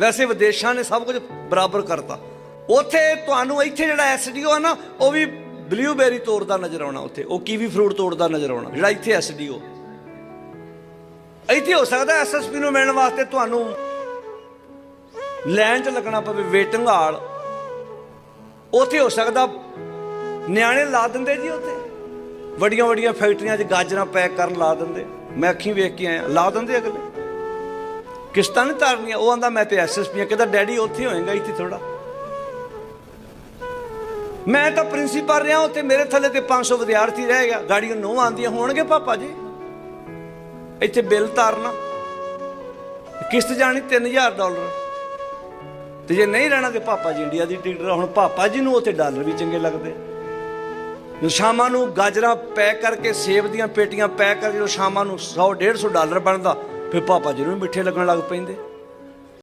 ਵੈਸੇ ਵਿਦੇਸ਼ਾਂ ਨੇ ਸਭ ਕੁਝ ਬਰਾਬਰ ਕਰਤਾ। ਉੱਥੇ ਤੁਹਾਨੂੰ ਇੱਥੇ ਜਿਹੜਾ ਐਸਡੀਓ ਆ ਨਾ, ਉਹ ਵੀ ਬਲੂਬੇਰੀ ਤੋੜਦਾ ਨਜ਼ਰ ਆਉਣਾ ਉੱਥੇ। ਉਹ ਕੀਵੀ ਫਰੂਟ ਤੋੜਦਾ ਨਜ਼ਰ ਆਉਣਾ, ਜਿਹੜਾ ਇੱਥੇ ਐਸਡੀਓ ਇੱਥੇ ਹੋ ਸਕਦਾ ਐਸਐਸਪੀ ਨੂੰ ਮਿਲਣ ਵਾਸਤੇ ਤੁਹਾਨੂੰ ਲਾਈਨ 'ਚ ਲੱਗਣਾ ਪਵੇ, ਵੇਟਿੰਗ ਹਾਲ। ਉੱਥੇ ਹੋ ਸਕਦਾ ਨਿਆਣੇ ਲਾ ਦਿੰਦੇ ਜੀ ਉੱਥੇ। ਵੱਡੀਆਂ ਵੱਡੀਆਂ ਫੈਕਟਰੀਆਂ 'ਚ ਗਾਜਰਾਂ ਪੈਕ ਕਰਨ ਲਾ ਦਿੰਦੇ। ਮੈਂ ਅੱਖੀਂ ਵੇਖ ਕੇ ਆਇਆ, ਲਾ ਦਿੰਦੇ ਅਗਲੇ। ਕਿਸ਼ਤਾਂ ਨਹੀਂ ਤਾਰਨੀਆਂ, ਉਹ ਆਂਦਾ ਮੈਂ ਤੇ ਐਸਐਸਪੀ ਆ, ਕਹਿੰਦਾ ਡੈਡੀ ਉੱਥੇ ਹੋਏਗਾ ਇੱਥੇ ਥੋੜਾ ਮੈਂ ਤਾਂ ਪ੍ਰਿੰਸੀਪਲ ਰਿਹਾ, ਉੱਥੇ ਮੇਰੇ ਥੱਲੇ ਤੇ 500 ਵਿਦਿਆਰਥੀ ਰਹਿ ਗਿਆ, ਗਾੜੀਆਂ ਨੋ ਆਂਦੀਆਂ ਹੋਣਗੇ ਪਾਪਾ ਜੀ। ਇੱਥੇ ਬਿੱਲ ਤਾਰਨਾ, ਕਿਸ਼ਤ ਜਾਣੀ 3000 ਡਾਲਰ। ਤੇ ਜੇ ਨਹੀਂ ਰਹਿਣਾ ਤੇ ਪਾਪਾ ਜੀ ਇੰਡੀਆ ਦੀ ਟਿਕਟ, ਹੁਣ ਪਾਪਾ ਜੀ ਨੂੰ ਉੱਥੇ ਡਾਲਰ ਵੀ ਚੰਗੇ ਲੱਗਦੇ। ਸ਼ਾਮਾਂ ਨੂੰ ਗਾਜਰਾਂ ਪੈਕ ਕਰਕੇ, ਸੇਬ ਦੀਆਂ ਪੇਟੀਆਂ ਪੈਕ ਕਰਕੇ, ਜਦੋਂ ਸ਼ਾਮਾਂ ਨੂੰ 100 150 ਡਾਲਰ ਬਣਦਾ ਫਿਰ ਪਾਪਾ ਜੀ ਨੂੰ ਵੀ ਮਿੱਠੇ ਲੱਗਣ ਲੱਗ ਪੈਂਦੇ।